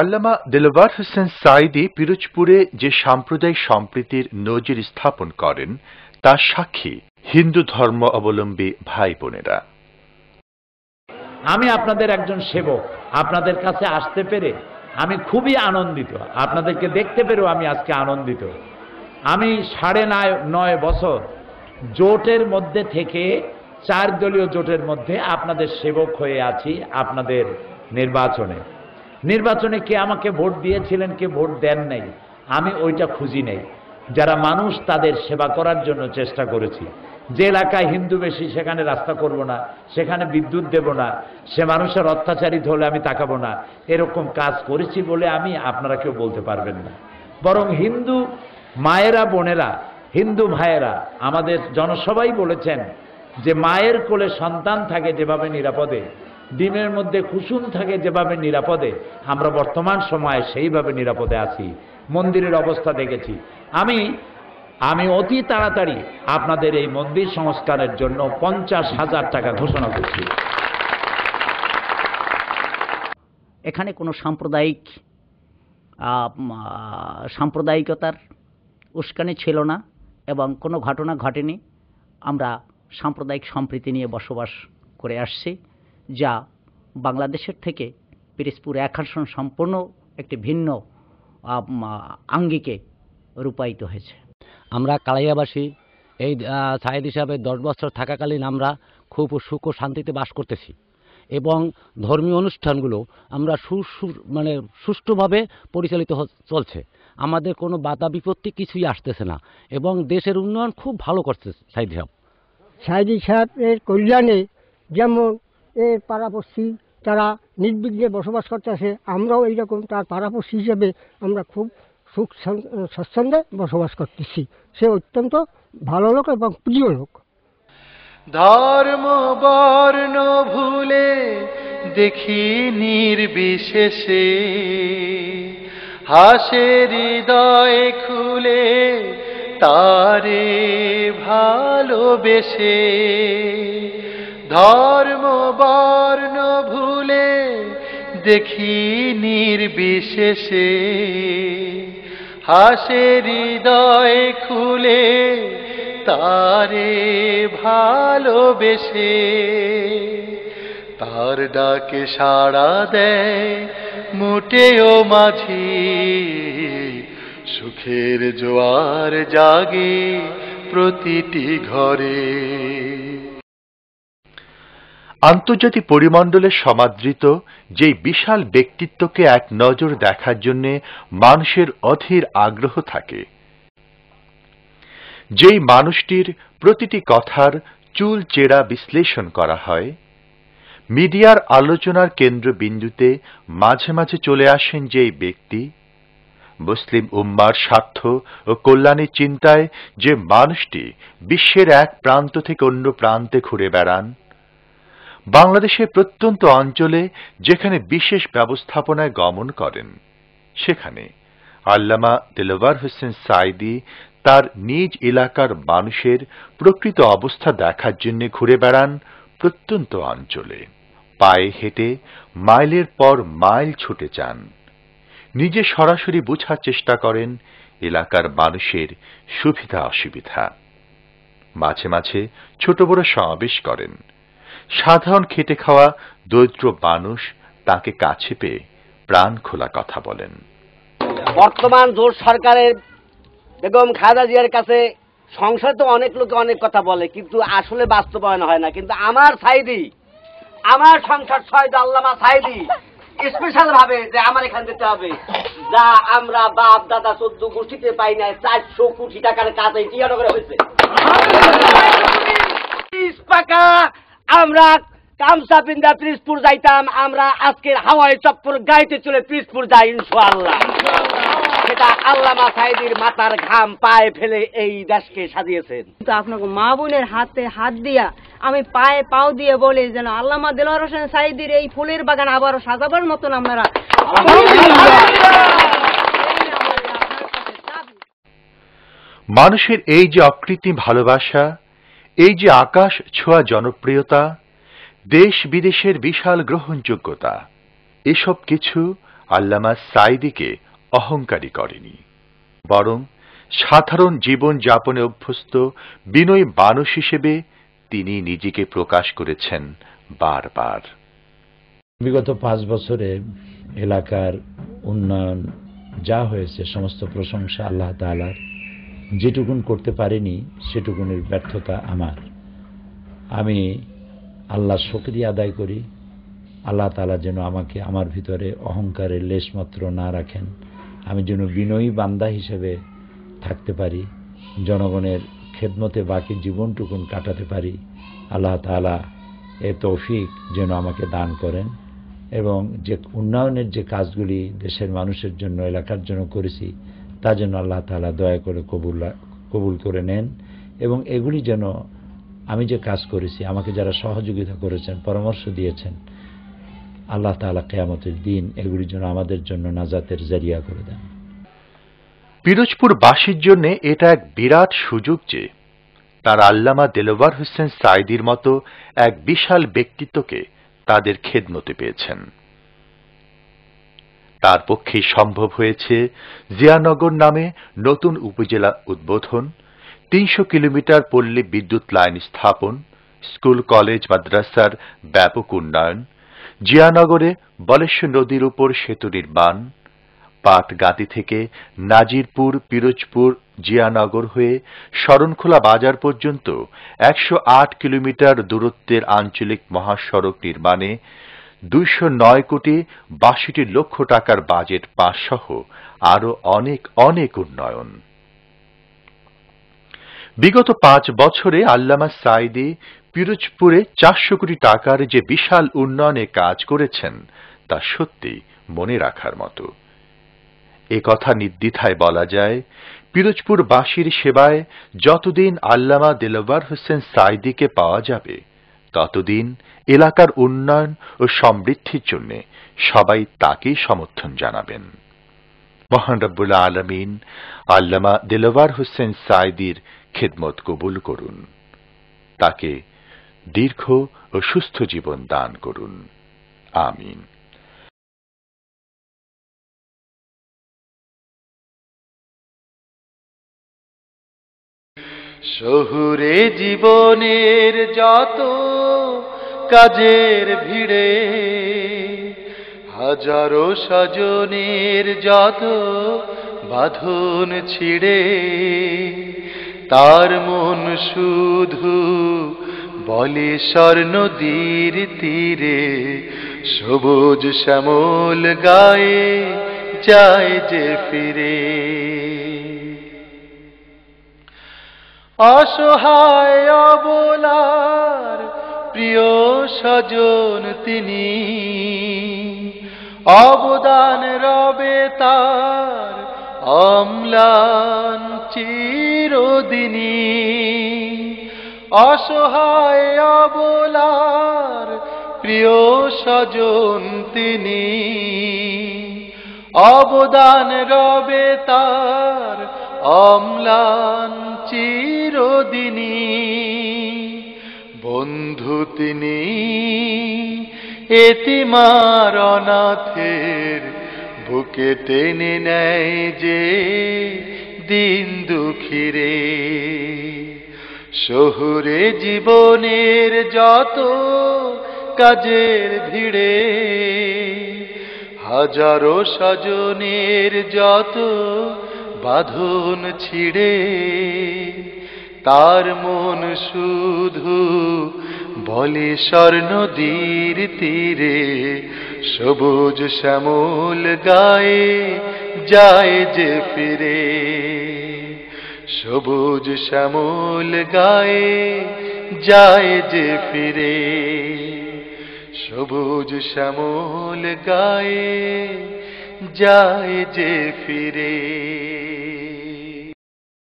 আল্লামা দিলওয়ার হোসেন সাইদি পিরোজপুরে যে সাম্প্রদায়িক সম্প্রীতির নজির স্থাপন করেন তার সাক্ষী হিন্দু ধর্ম অবলম্বী ভাই বোনেরা আমি আপনাদের একজন সেবক, আপনাদের কাছে আসতে পেরে আমি খুবই আনন্দিত, আপনাদেরকে দেখতে পেরেও আমি আজকে আনন্দিত। আমি সাড়ে নয় নয় বছর জোটের মধ্যে থেকে চার দলীয় জোটের মধ্যে আপনাদের সেবক হয়ে আছি আপনাদের নির্বাচনে। নির্বাচনে কে আমাকে ভোট দিয়েছিলেন, কে ভোট দেন নাই, আমি ওইটা খুঁজি নেই। যারা মানুষ তাদের সেবা করার জন্য চেষ্টা করেছি। যে এলাকায় হিন্দু বেশি, সেখানে রাস্তা করব না, সেখানে বিদ্যুৎ দেব না, সে মানুষের অত্যাচারিত হলে আমি তাকাবো না, এরকম কাজ করেছি বলে আমি আপনারা কেউ বলতে পারবেন না। বরং হিন্দু মায়েরা, বোনেরা, হিন্দু ভাইয়েরা, আমাদের জনসভাই বলেছেন যে মায়ের কোলে সন্তান থাকে যেভাবে নিরাপদে ডিমের মধ্যে কুসুম থাকে যেভাবে নিরাপদে, আমরা বর্তমান সময়ে সেইভাবে নিরাপদে আছি। মন্দিরের অবস্থা দেখেছি। আমি আমি অতি তাড়াতাড়ি আপনাদের এই মন্দির সংস্কারের জন্য পঞ্চাশ হাজার টাকা ঘোষণা করছি। এখানে কোনো সাম্প্রদায়িক সাম্প্রদায়িকতার উস্কানি ছিল না এবং কোনো ঘটনা ঘটেনি। আমরা সাম্প্রদায়িক সম্প্রীতি নিয়ে বসবাস করে আসছি। যা বাংলাদেশের থেকে পিরিজপুর এক আসন সম্পূর্ণ একটি ভিন্ন আঙ্গিকে রূপায়িত হয়েছে। আমরা কালাইয়াবাসী এই সাহেদ হিসাবে দশ বছর থাকাকালীন আমরা খুব সুখ ও শান্তিতে বাস করতেছি এবং ধর্মীয় অনুষ্ঠানগুলো আমরা সুসু মানে সুষ্ঠুভাবে পরিচালিত হ- চলছে। আমাদের কোনো বাধা বিপত্তি কিছুই আসতেছে না এবং দেশের উন্নয়ন খুব ভালো করছে সাইদ সাহেব। সাইদি সাহেবের কল্যাণে যেমন পাড়াপড়শি তারা নির্বিঘ্নে বসবাস করতেছে আমরাও এইরকম তার পাড়াপড়শি হিসেবে আমরা খুব সুখ স্বাচ্ছন্দ্যে বসবাস করতেছি। সে অত্যন্ত ভালো লোক এবং প্রিয় লোক। ধর্ম বর্ণ ভুলে দেখি নির্বিশেষে। হাসে হৃদয় খুলে তারে ভালোবেসে। ধর্ম বর্ণ ভুলে দেখি নির্বিশেষে। হাসে হৃদয় খুলে তারে ভালোবেসে। তার ডাকে সাড়া দেয় মোটেও মাঝি। সুখের জোয়ার জাগে প্রতিটি ঘরে। আন্তর্জাতিক পরিমণ্ডলে সমাদৃত যেই বিশাল ব্যক্তিত্বকে এক নজর দেখার জন্য মানুষের অধীর আগ্রহ থাকে। যেই মানুষটির প্রতিটি কথার চুল চেরা বিশ্লেষণ করা হয়, মিডিয়ার আলোচনার কেন্দ্রবিন্দুতে মাঝে মাঝে চলে আসেন যেই ব্যক্তি, মুসলিম উম্মার স্বার্থ ও কল্যাণের চিন্তায় যে মানুষটি বিশ্বের এক প্রান্ত থেকে অন্য প্রান্তে ঘুরে বেড়ান বাংলাদেশের প্রত্যন্ত অঞ্চলে যেখানে বিশেষ ব্যবস্থাপনায় গমন করেন, সেখানে আল্লামা দিলওয়ার হোসেন সাইদি তার নিজ এলাকার মানুষের প্রকৃত অবস্থা দেখার জন্য ঘুরে বেড়ান প্রত্যন্ত অঞ্চলে। পায়ে হেঁটে মাইলের পর মাইল ছুটে যান। নিজে সরাসরি বোঝার চেষ্টা করেন এলাকার মানুষের সুবিধা অসুবিধা মাঝে মাঝে ছোট বড় সমাবেশ করেন। সাধারণ খেটে খাওয়া দরিদ্র মানুষ তাকে কাছে পেয়ে প্রাণ খোলা কথা বলেন। বর্তমান জোট সরকারের বেগম খালেদা জিয়ার কাছে সংসারে তো অনেক লোকে অনেক কথা বলে কিন্তু আসলে বাস্তবায়ন হয় না। কিন্তু আমার সাইদি আমার সংসার ছয়দ আল্লামা সাইদি স্পেশাল ভাবে যে আমার এখান দিতে হবে। যা আমরা বাপ দাদা চোদ্দ গোষ্ঠীতে পাই না চারশো কোটি টাকার কাজ এই টিয়ানগরে হয়েছে? আমরা কামসা পিন্দা পিসপুর যাইতাম আমরা আজকের হাওয়াই চপ্পর গাইতে চলে পিসপুর যাই ইনশাআল্লাহ। সেটা আল্লামা সাইদির মাথার ঘাম পায়ে ফেলে এই দেশকে সাজিয়েছেন। কিন্তু আপনাকে মা বোনের হাতে হাত দিয়া আমি পায়ে পাও দিয়ে বলি যেন আল্লামা দেলোয়ার হোসেন সাইদির এই ফুলের বাগান আবারও সাজাবার মতন আপনারা মানুষের এই যে অকৃত্রিম ভালোবাসা এই যে আকাশ ছোঁয়া জনপ্রিয়তা, দেশ বিদেশের বিশাল গ্রহণযোগ্যতা, এসব কিছু আল্লামা সাইদিকে অহংকারী করেনি। বরং সাধারণ জীবন যাপনে অভ্যস্ত বিনয়ী মানুষ হিসেবে তিনি নিজেকে প্রকাশ করেছেন বারবার। বিগত পাঁচ বছরে এলাকার উন্নয়ন যা হয়েছে, সমস্ত প্রশংসা আল্লাহ তালার যেটুকুন করতে পারিনি, সেটুকুনের ব্যর্থতা আমার। আমি আল্লাহ শকরিয়া আদায় করি। আল্লাহ তালা যেন আমাকে আমার ভিতরে অহংকারের লেশমাত্র না রাখেন। আমি যেন বিনয়ী বান্দা হিসেবে থাকতে পারি। জনগণের খেদমতে বাকি জীবনটুকুন কাটাতে পারি। আল্লাহ তালা এ তৌফিক যেন আমাকে দান করেন এবং যে উন্নয়নের যে কাজগুলি দেশের মানুষের জন্য, এলাকার জন্য করেছি তা যেন আল্লাহ তালা দয়া করে কবুল কবুল করে নেন এবং এগুলি যেন আমি যে কাজ করেছি, আমাকে যারা সহযোগিতা করেছেন, পরামর্শ দিয়েছেন, আল্লাহ তালা কেয়ামতের দিন এগুলির জন্য আমাদের জন্য নাজাতের জারিয়া করে দেন। পিরোজপুর বাসীর জন্য এটা এক বিরাট সুযোগ যে, তার আল্লামা দেলোয়ার হোসেন সাইদির মতো এক বিশাল ব্যক্তিত্বকে তাদের খেদমতে পেয়েছেন। তার পক্ষে সম্ভব হয়েছে জিয়ানগর নামে নতুন উপজেলা উদ্বোধন, তিনশো কিলোমিটার পল্লী বিদ্যুৎ লাইন স্থাপন, স্কুল, কলেজ, মাদ্রাসার ব্যাপক উন্নয়ন, জিয়ানগরে বলেশ্বর নদীর উপর সেতু নির্মাণ, পাটগাতি থেকে নাজিরপুর, পিরোজপুর, জিয়ানগর হয়ে শরণখোলা বাজার পর্যন্ত একশো আট কিলোমিটার দূরত্বের আঞ্চলিক মহাসড়ক নির্মাণে দুইশো নয় কোটি বাষট্টি লক্ষ টাকার বাজেট পাস সহ আরও অনেক অনেক উন্নয়ন। বিগত পাঁচ বছরে আল্লামা সাইদি পিরোজপুরে চারশো কোটি টাকার যে বিশাল উন্নয়নে কাজ করেছেন, তা সত্যি মনে রাখার মতো। এ কথা নির্দ্বিধায় বলা যায়, পিরোজপুরবাসীর সেবায় যতদিন আল্লামা দিলওয়ার হোসেন সাইদিকে পাওয়া যাবে ততদিন এলাকার উন্নয়ন ও সমৃদ্ধির জন্য সবাই তাকেই সমর্থন জানাবেন। মহান রব্বুল আলমিন আল্লামা দিলওয়ার হোসেন সাইদির খেদমত কবুল করুন। তাকে দীর্ঘ ও সুস্থ জীবন দান করুন। আমিন। শহুরে জীবনের যত কাজের ভিড়ে হাজারো স্বজনের যত বাঁধন ছিড়ে, তার মন শুধু বলে স্বর্ণ নদীর তীরে, সবুজ শ্যামল গায়ে যায় যে ফিরে। অসহায় অবলার প্রিয় স্বজন, তিনি অবদান রবে তার, অম্লান চিরদিনী অসহায় অবলার প্রিয় স্বজন, তিনি অবদান রবে তার, অম্লান চিরদিনী বন্ধু তিনি এতিমার অনাথের বুকে টেনে নেয় যে দিন দুঃখীরে। শহুরে জীবনের যত কাজের ভিড়ে, হাজারো স্বজনের যত বাঁধন ছিড়ে তার মন শুধু বলে স্বর্ণ নদীর তীরে, সবুজ শ্যামল গায়ে যায় যে ফিরে। সবুজ শ্যামল গায়ে যায় যে ফিরে, সবুজ শ্যামল গায়ে যায় যে ফিরে।